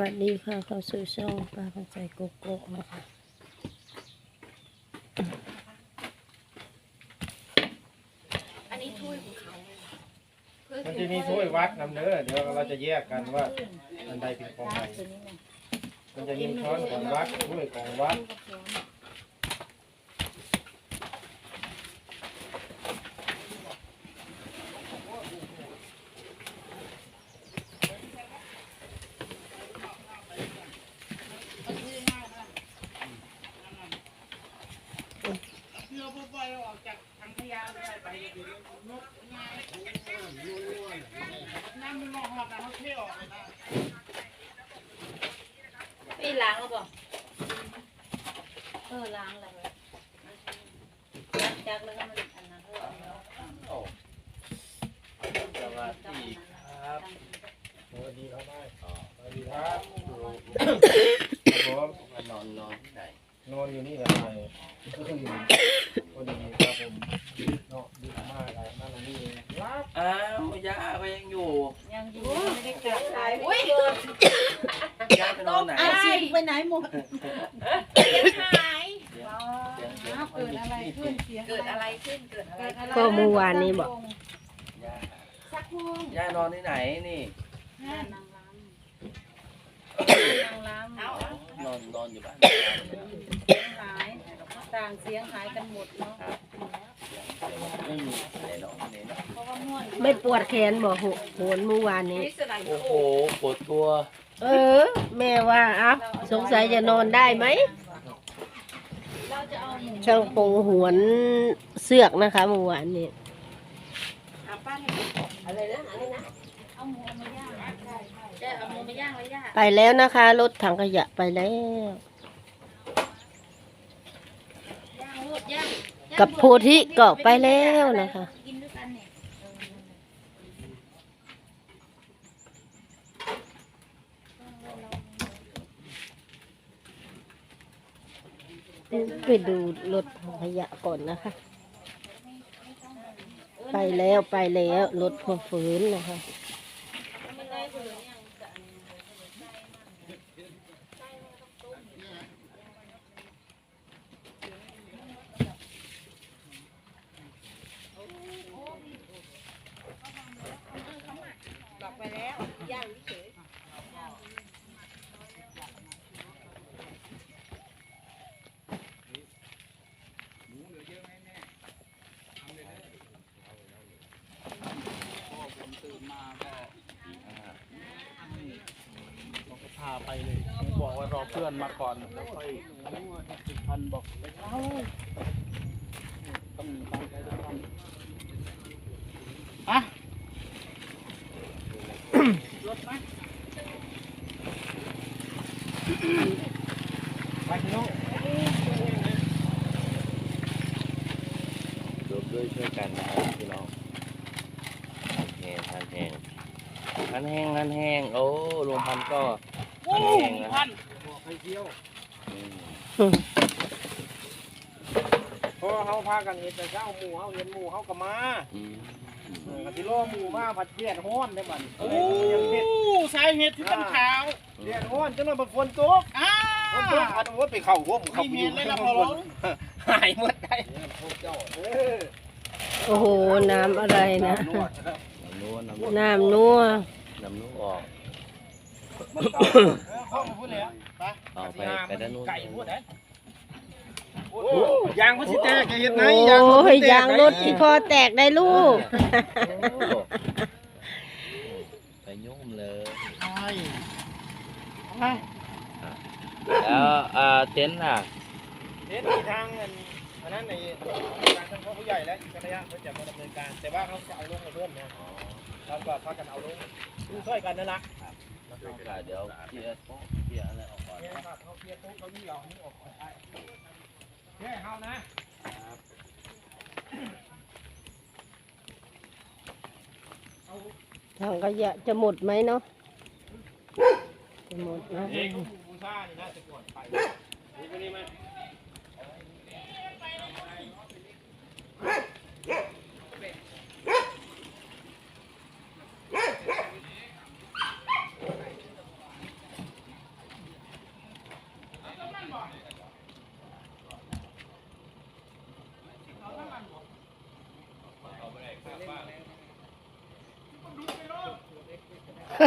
วัสดีค่ะเข้าสู่ช่องป้าเข้าใจโกโก้นะคะอันนี้ถ้วยของเขาเพื่อมันจะมีถ้วยวัดนำเนื้อเดี๋ยวเราจะแยกกันว่าอันใดเป็นของใครมันจะมีช้อนของวัดถ้วยของวัด พี่ล้างแล้วบอกเออล้างแล้วล้างจากแล้วก็มันอันนั้นเออสวัสดีครับสวัสดีครับสวัสดีครับครับผมนอนนอนที่ไหนนอนอยู่นี่แหละไปก็คืออยู่พอดีครับผมเนาะดีมากเลยนั่นนี่รับอ้าวย่าก็ยังอยู่ยังอยู่ไม่ได้กลับไปอุ้ย ไหนไอ้สิไปไหนหมดหายเสียงเสียงเกิดอะไรขึ้นเสียงเกิดอะไรขึ้นเกิดอะไรขึ้นก็เมื่อวานนี้บอกย่าสักโมงย่านอนที่ไหนนี่นางล้ำนางล้ำเอานอนนอนอยู่บ้านเสียงหายต่างเสียงหายกันหมดเนาะไม่มีไหนนอนไหนนอนเพราะว่าม่วนไม่ปวดแขนบอกโหโหนเมื่อวานนี้โอ้โหปวดตัว เออ แม่ว่าอะสงสัยจะนอนได้ไหมช่างปงหวนเสือกนะคะเมื่อวานนี้ไปแล้วนะคะ รถถังขยะไปแล้วกับโพธิก็ไปแล้วนะคะ กินด้วยกันเนี่ย ไปดูรถถังขยะก่อนนะคะ ไปแล้วไปแล้วรถพอฟื้นนะคะ ไม่ได้เผื่อยังจะอันนี้ พาไปเลยบอกว่ารอเพื่อนมาก่อนแล้วค่อยพันบอกไม่เอาต้องตั้งใจทุกคนอะรถไหมไปพี่น้องรวมด้วยช่วยกันนะครับพี่น้องแห้งพันแห้งพันแห้งพันแห้งโอ้รวมพันก็ พันแห้งนะพันบอกให้เที่ยวอืมเพราะเขาพากันเห็นแต่เช้าหมู่เขาเห็นหมู่เขาก็มาอืมเออที่ล่อหมู่มาผัดเลียดฮ้อนได้บัดโอ้ยังเห็ดสาเหตุที่ต้นขาวเลียดฮ้อนจนว่าฝนตกอ้าฝนตกอันว่าไปเข้าห่มเข้าพี่ไปเมีอยยู่นเลยในนะห้พอองหายหมดได้เออโอ้โห น้ำอะไรนะ น้ำนัว น้ำน้ำนัวน้ำนัวออก เข้ามาพูดเลยอะไปเอาไปไปด้านนู้นไก่พูดได้โอ้ยางมันสิแตกจะเห็นไหนโอ้ยางมันยสิแตกยางรถอีพอแตกได้ลูกโอ้ไปโยมเลยใช่ไปแล้วอ่าเต็นท์ล่ะเห็นมีทางอันอันนั้นในการทางพ่อผู้ใหญ่แล้วอีกระยะเขาจะมาดำเนินการ แต่ว่าเขาจะเอาลงมาเพิ่มนะเราก็พากันเอาลงดูช่วยกันนั่นละค่ะ เดี๋ยวเคลียร์โต๊ะเคลียร์อะไรออกก่อนเนี่ยรับเขาเคลียร์โต๊ะเขานี่เอานี่ออกก่อนได้แค่เขานะถังขยะจะหมดไหมเนาะจะหมดนะเองกูซ่านี่น่าจะก่อนไปนี่ไปนี่ไหม ยู่ยู่ไป เ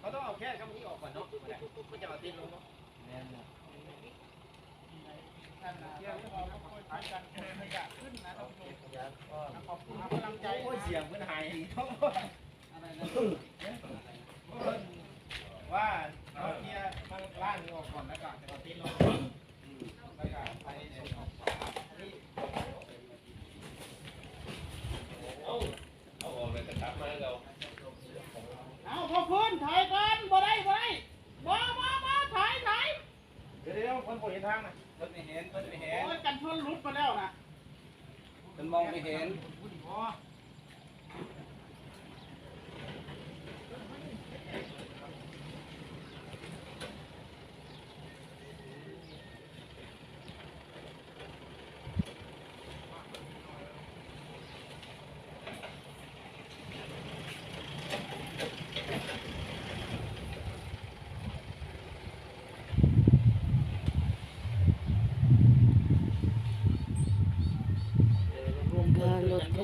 ขาต้องเอาแค่คำนี้ออกก่อนเนาะมันจะเอาตีนลงเนาะขอบคุณกำลังใจโอ้เสียงเพื่อนหายว่า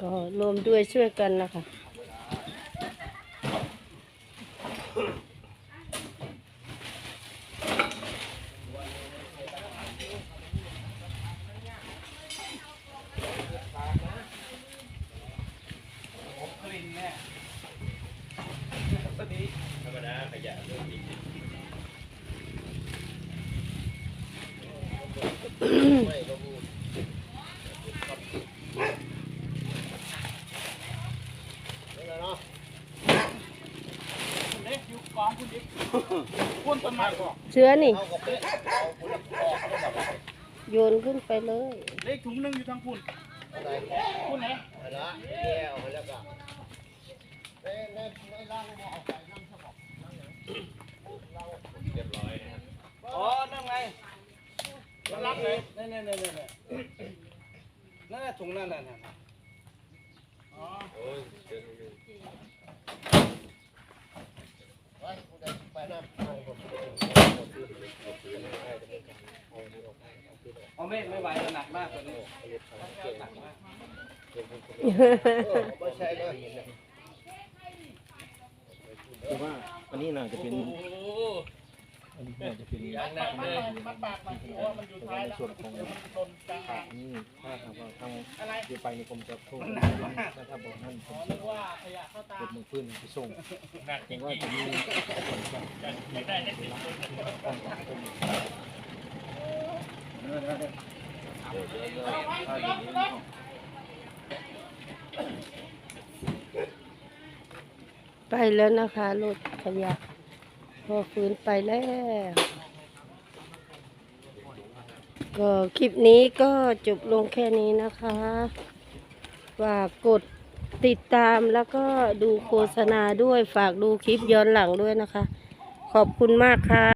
ก็รวมด้วยช่วยกันนะคะ จะเริ่มมีเชื้อนี่ โยนขึ้นไปเลยเล็กถุงนึงอยู่ทางพุ่นพุ่นไหนละแก้วแล้วก็ในในในร่างเอาไป เรียบร้อยนะครับอ๋อ นั่นไงมันรับเลยนั่นนั่นนั่นนั่นั่นถุงนั่นน่ะอ๋อโอ้ยเจออยู่เอาไม่ไม่ไหวแล้วหนักมากกว่านี้หนักมาก คือว่าอันนี้น่าจะเป็นอันนี้น่าจะเป็นอยู่ในส่วนของขานี่ถ้าหากว่าทางเดียวไปในกรมจะโทษถ้าถ้าบอกท่านผมจะเก็บมือพื้นไปส่งเห็นว่าจะมีได้ ไปแล้วนะคะรถขยะพอฟื้นไปแล้ว ก็คลิปนี้ก็จบลงแค่นี้นะคะฝากกดติดตามแล้วก็ดูโฆษณาด้วยฝากดูคลิปย้อนหลังด้วยนะคะ ขอบคุณมากค่ะ